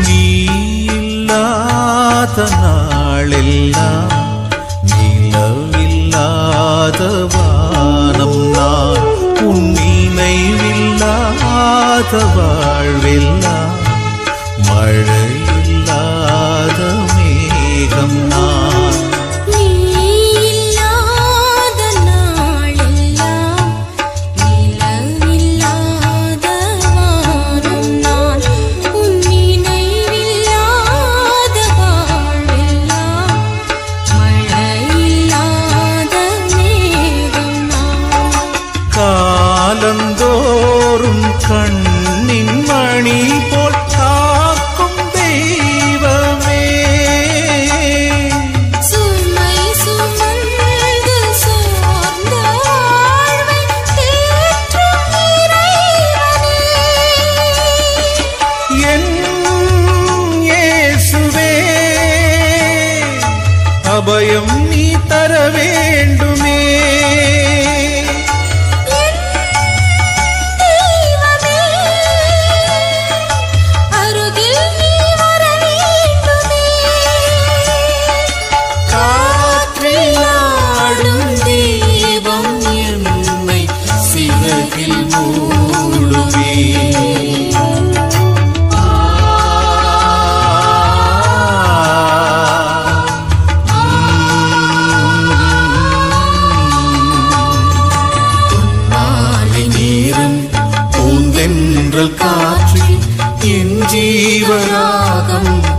நீ இல்லாத நாளெல்லாம் நிலவில்லாத வானம் நான் உன் நினைவில்லாத வாழ்வெல்லாம் மழையில்லாத காலந்தோறும் கண்ணின் மணி போல் காக்கும் தெய்வமே. சுமை சுமந்து சோர்ந்த நாடும் தீபம் என்னை சிறகில் மூடுமே காற்றில் என் ஜீவராகம்.